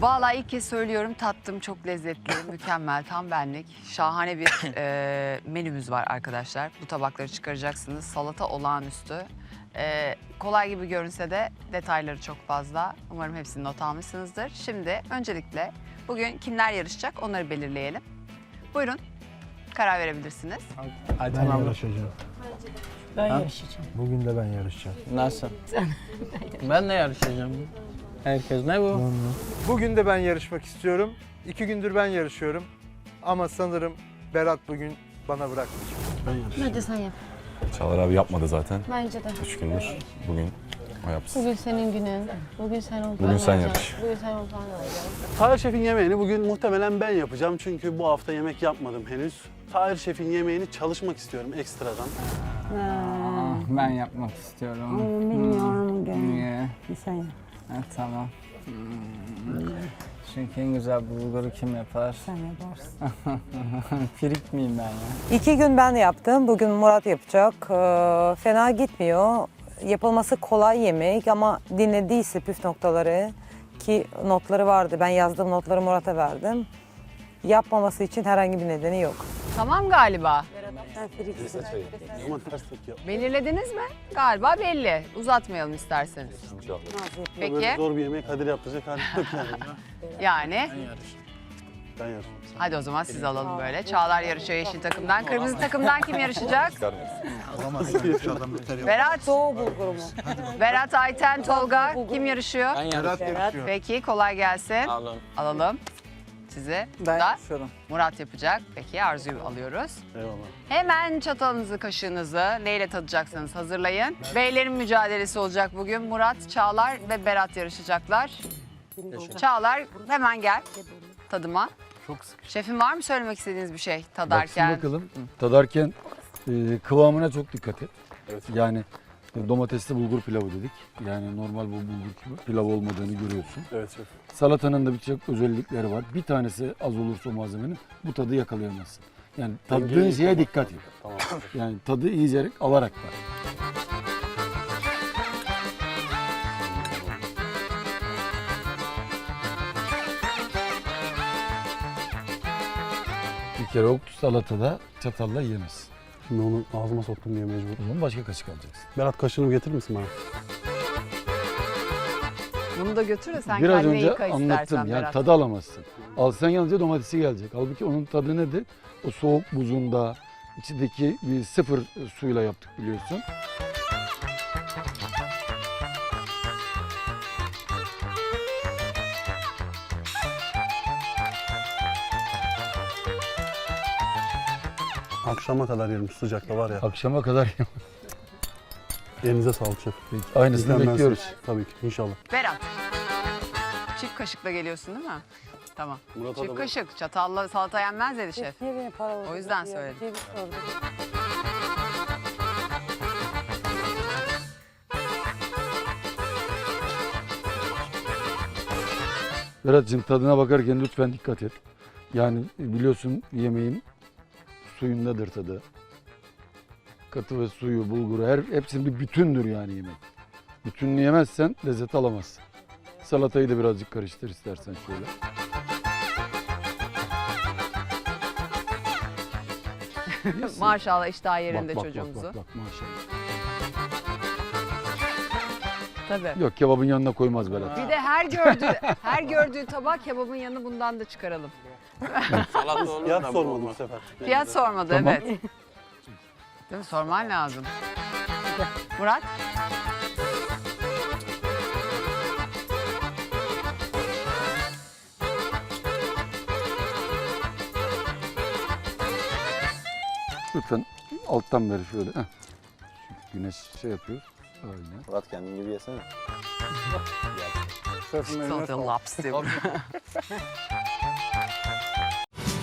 Vallahi ilk kez söylüyorum tattım çok lezzetli, mükemmel, tam benlik. Şahane bir e, menümüz var arkadaşlar. Bu tabakları çıkaracaksınız. Salata olağanüstü. E, kolay gibi görünse de detayları çok fazla. Umarım hepsini not almışsınızdır. Şimdi öncelikle bugün kimler yarışacak onları belirleyelim. Buyurun karar verebilirsiniz. Ayten Ben yarışacağım. Ben yarışacağım. Bugün de ben yarışacağım. Nasıl? ben de yarışacağım. Herkes ne bu? Bugün de ben yarışmak istiyorum. İki gündür ben yarışıyorum. Ama sanırım Berat bugün bana bırakmayacak. Ben yarışacağım. Hadi sen yap. Çağlar abi yapmadı zaten. Bence de. Üç gündür. Bugün o yapsın. Bugün senin günün. Bugün sen ol. Bugün sen yarış. Bugün sen ol ben olacağım. Tahir Şef'in yemeğini bugün muhtemelen ben yapacağım çünkü bu hafta yemek yapmadım henüz. Tahir Şef'in yemeğini çalışmak istiyorum ekstradan. Ben yapmak istiyorum. Bilmiyorum gönül. Niye? Sen yap. Ha, tamam. Hmm. Çünkü en güzel bulguru kim yapar? Sen yaparsın. Firik miyim ben ya? İki gün ben yaptım. Bugün Murat yapacak. Ee, fena gitmiyor. Yapılması kolay yemek ama dinlediyse püf noktaları ki notları vardı. Ben yazdığım notları Murat'a verdim. Yapmaması için herhangi bir nedeni yok. Tamam galiba. Ama ters tepki yap. Belirlediniz mi? Galiba belli. Uzatmayalım isterseniz. Böyle Peki. zor bir yemeği Kadir yaptıracak halim yok yani. Yani Ben yarışacağım. hadi o zaman siz alalım böyle. Çağlar yarışıyor yeşil takımdan. Kırmızı takımdan kim yarışacak? Berat. Doğu bulguru mu? Berat, Ayten, Tolga kim yarışıyor? Ben yarışıyorum. Peki kolay gelsin. Alalım sizi. Ben Da yarışıyorum. Murat yapacak. Peki Arzu'yu alıyoruz. Eyvallah. Hemen çatalınızı, kaşığınızı neyle tadacaksınız hazırlayın. Beylerin mücadelesi olacak bugün. Murat, Çağlar ve Berat yarışacaklar. Çağlar hemen gel tadıma. Çok sıkı. Şefim var mı söylemek istediğiniz bir şey Baksın tadarken? bakalım. Tadarken e, kıvamına çok dikkat et. Yani e, domatesli bulgur pilavı dedik. Yani normal bu bulgur pilavı olmadığını görüyorsun. Evet şef. Salatanın da birçok özellikleri var. Bir tanesi az olursa o malzemenin bu tadı yakalayamazsın. Yani Dengeli şeye dikkat et. Tamam. Yani tadı iyice alarak var. Bir kere o salatada çatalla yiyemez. Şimdi onu ağzıma soktum diye mecbur. O zaman başka kaşık alacaksın. Berat kaşığını getirir misin bana? Bunu da götür de sen Biraz kendine önce yıka anlattım. Yani Berat. tadı alamazsın. Alsan yalnızca domatesi gelecek. Halbuki onun tadı nedir? O soğuk buzunda içindeki bir sıfır suyla yaptık biliyorsun. Akşama kadar yerim sıcakta var ya. Akşama kadar Elinize sağlık şef. aynısını ben bekliyoruz. Tabii ki inşallah. Berat. Çift kaşıkla geliyorsun değil mi? Tamam. Murat Çift Adam'a- kaşık. Çatalla salata yenmez dedi şef. Niye beni para O yüzden söyledim. Berat'cığım tadına bakarken lütfen dikkat et. Yani biliyorsun yemeğin suyundadır tadı. Katı ve suyu, bulguru her hepsinin bir bütündür yani yemek. Bütününü yemezsen lezzet alamazsın. Salatayı da birazcık karıştır istersen şöyle. Maşallah iştah yerinde Bak, bak, çocuğumuzu. Bak, bak, bak, maşallah. Tabii. Yok kebabın yanına koymaz Berat. Bir de her gördüğü her gördüğü tabak kebabın yanı bundan da çıkaralım. Olur Fiyat da bu sormadım bu olmaz. sefer. Fiyat sormadı Tamam. evet. Değil mi? Sorman lazım. Murat? Lütfen alttan ver şöyle. Heh. Güneş şey yapıyor. Öyle. Murat kendin gibi yesene. Şefim eline Salata sağlık. laps diyor.